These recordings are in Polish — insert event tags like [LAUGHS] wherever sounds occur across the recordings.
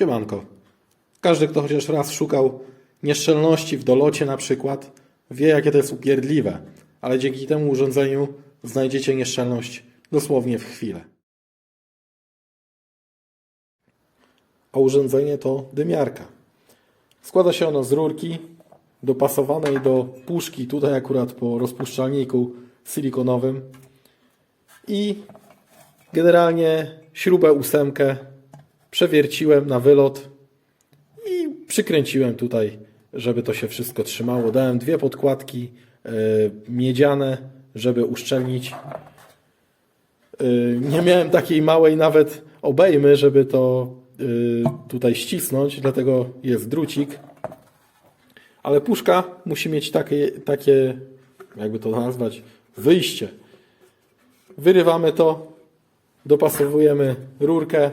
Siemanko. Każdy, kto chociaż raz szukał nieszczelności w dolocie na przykład, wie jakie to jest upierdliwe, ale dzięki temu urządzeniu znajdziecie nieszczelność dosłownie w chwilę. A urządzenie to dymiarka. Składa się ono z rurki dopasowanej do puszki, tutaj akurat po rozpuszczalniku silikonowym i generalnie śrubę ósemkę przewierciłem na wylot i przykręciłem tutaj, żeby to się wszystko trzymało. Dałem dwie podkładki e, miedziane, żeby uszczelnić. E, nie miałem takiej małej nawet obejmy, żeby to e, tutaj ścisnąć, dlatego jest drucik. Ale puszka musi mieć takie, takie, jakby to nazwać, wyjście. Wyrywamy to, dopasowujemy rurkę.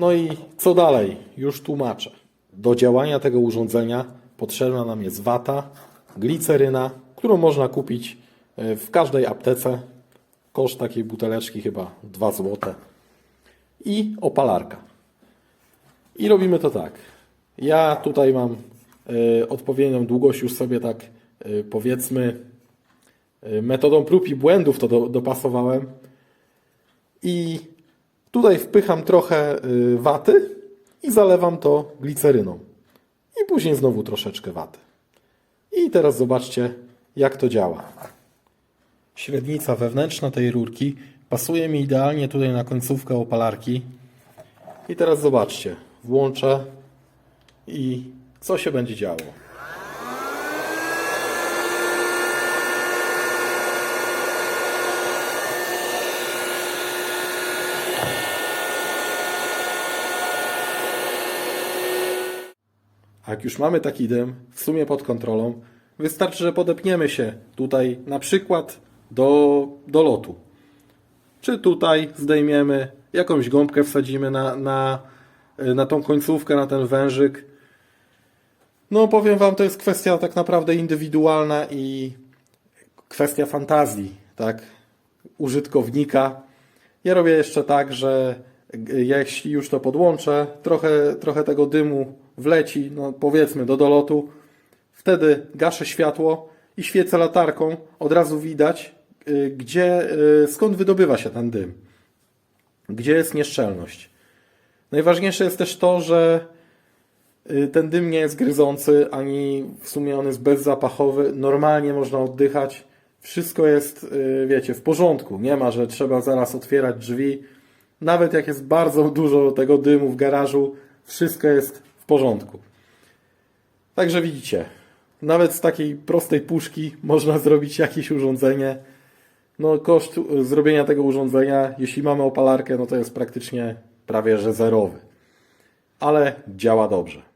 No i co dalej? Już tłumaczę. Do działania tego urządzenia potrzebna nam jest wata, gliceryna, którą można kupić e, w każdej aptece. Koszt takiej buteleczki chyba 2 zł. I opalarka. I robimy to tak. Ja tutaj mam e, odpowiednią długość, już sobie tak e, powiedzmy metodą prób i błędów to do, dopasowałem. I tutaj wpycham trochę y, waty i zalewam to gliceryną. I później znowu troszeczkę waty. I teraz zobaczcie, jak to działa. Średnica wewnętrzna tej rurki pasuje mi idealnie tutaj na końcówkę opalarki. I teraz zobaczcie, włączę i co się będzie działo. Jak już mamy taki dym w sumie pod kontrolą, wystarczy, że podepniemy się tutaj na przykład do, do lotu. Czy tutaj zdejmiemy, jakąś gąbkę wsadzimy na, na, na tą końcówkę, na ten wężyk. No powiem Wam, to jest kwestia tak naprawdę indywidualna i kwestia fantazji, tak, użytkownika. Ja robię jeszcze tak, że jeśli już to podłączę, trochę, trochę tego dymu wleci, no powiedzmy do dolotu, wtedy gaszę światło i świecę latarką, od razu widać, y, gdzie, y, skąd wydobywa się ten dym, gdzie jest nieszczelność. Najważniejsze jest też to, że y, ten dym nie jest gryzący, ani w sumie on jest bezzapachowy. Normalnie można oddychać. Wszystko jest, wiecie, w porządku. Nie ma, że trzeba zaraz otwierać drzwi. Nawet jak jest bardzo dużo tego dymu w garażu, wszystko jest w porządku. Także widzicie, nawet z takiej prostej puszki [LAUGHS] można zrobić jakieś urządzenie. No, koszt zrobienia tego urządzenia, jeśli mamy opalarkę, no to jest praktycznie prawie że zerowy. Ale działa dobrze.